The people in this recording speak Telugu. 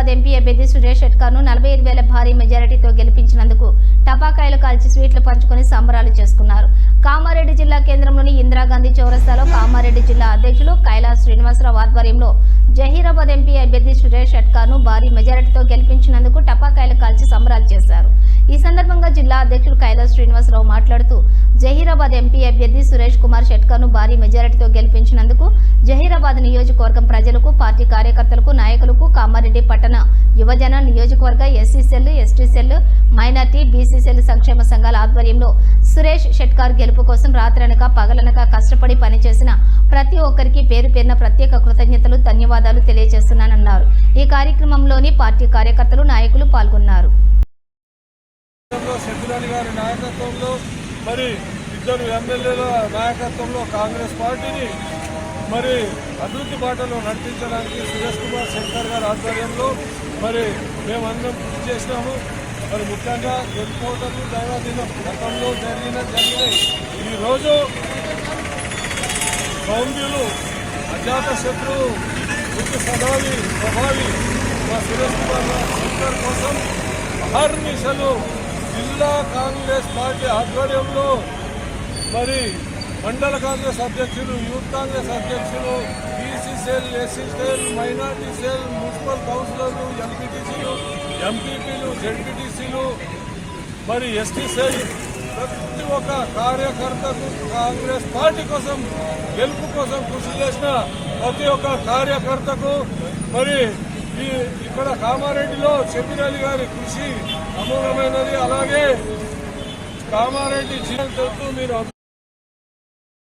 హైదరాబాద్ ఎంపీ అభ్యర్థి సురేష్ షెట్కర్ను నలభై ఐదు వేల భారీ మెజారిటీతో గెలిపించినందుకు టపాకాయలు కాల్చి స్వీట్లు పంచుకొని సంబరాలు చేసుకున్నారు. కామారెడ్డి జిల్లా కేంద్రంలోని ఇందిరాగాంధీ చౌరస్తాలో కామారెడ్డి జిల్లా అధ్యక్షులు కైలాస్ శ్రీనివాసరావు ఆధ్వర్యంలో జహీరాబాద్ ఎంపీ అభ్యర్థి సురేష్ షెట్కర్ను భారీ మెజారిటీతో గెలిపించినందుకు టపాకాయలు కాల్చి సంబరాలు చేశారు. ఈ సందర్భంగా జిల్లా అధ్యక్షులు కైలాస్ శ్రీనివాసరావు మాట్లాడుతూ జహీరాబాద్ ఎంపీ అభ్యర్థి సురేష్ కుమార్ షెట్కర్ను భారీ మెజారిటీతో గెలిపించినందుకు జహీరాబాద్ నియోజకవర్గం ప్రజలకు పార్టీ కార్యకర్తలకు నాయకులు కామారెడ్డి పట్టణ యువజన నియోజకవర్గ SC cell ST cell minority BC cell సంక్షేమ సంఘాల ఆధ్వర్యంలో సురేష్ షెట్కార్ గెలుపు కోసం రాత్రనక పగలనక కష్టపడి పనిచేసిన ప్రతి ఒక్కరికి పేరు పేరున ప్రత్యేక కృతజ్ఞతలు ధన్యవాదాలు తెలియజేస్తున్నానన్నారు. ఈ కార్యక్రమంలోని పార్టీ కార్యకర్తలు నాయకులు పాల్గొన్నారు. మరి ఇద్దరు ఎమ్మెల్యేల నాయకత్వంలో కాంగ్రెస్ పార్టీని మరి అభివృద్ధి బాటలో నడిపించడానికి సురేష్ కుమార్ శంకర్ గారి ఆధ్వర్యంలో మరి మేమందరం కృషి చేసినాము. మరి ముఖ్యంగా గెలుపోవటము దైవాధీనం గతంలో జరిగిన జరిగినాయి. ఈరోజు సౌమ్యులు అజాత శత్రువు ముఖ్య సదావి ప్రభావి మా సురేష్ కుమార్ శంకర్ కోసం అహర్నిశలు జిల్లా కాంగ్రెస్ పార్టీ ఆధ్వర్యంలో మరి మండల కాంగ్రెస్ అధ్యక్షులు యూత్ కాంగ్రెస్ అధ్యక్షులు BC cell SC cell minority cell municipal కౌన్సిలర్లు ఎంపీటీసీలు ఎంపీపీలు జెడ్పీటీసీలు మరి ఎస్టీ సెల్ ప్రతి ఒక్క కార్యకర్తకు కాంగ్రెస్ పార్టీ కోసం గెలుపు కోసం కృషి చేసిన ప్రతి ఒక్క కార్యకర్తకు మరి ఈ ఇక్కడ కామారెడ్డిలో షబీర్ గారి కృషి అమూలమైనది. అలాగే కామారెడ్డి జిల్లా మీరు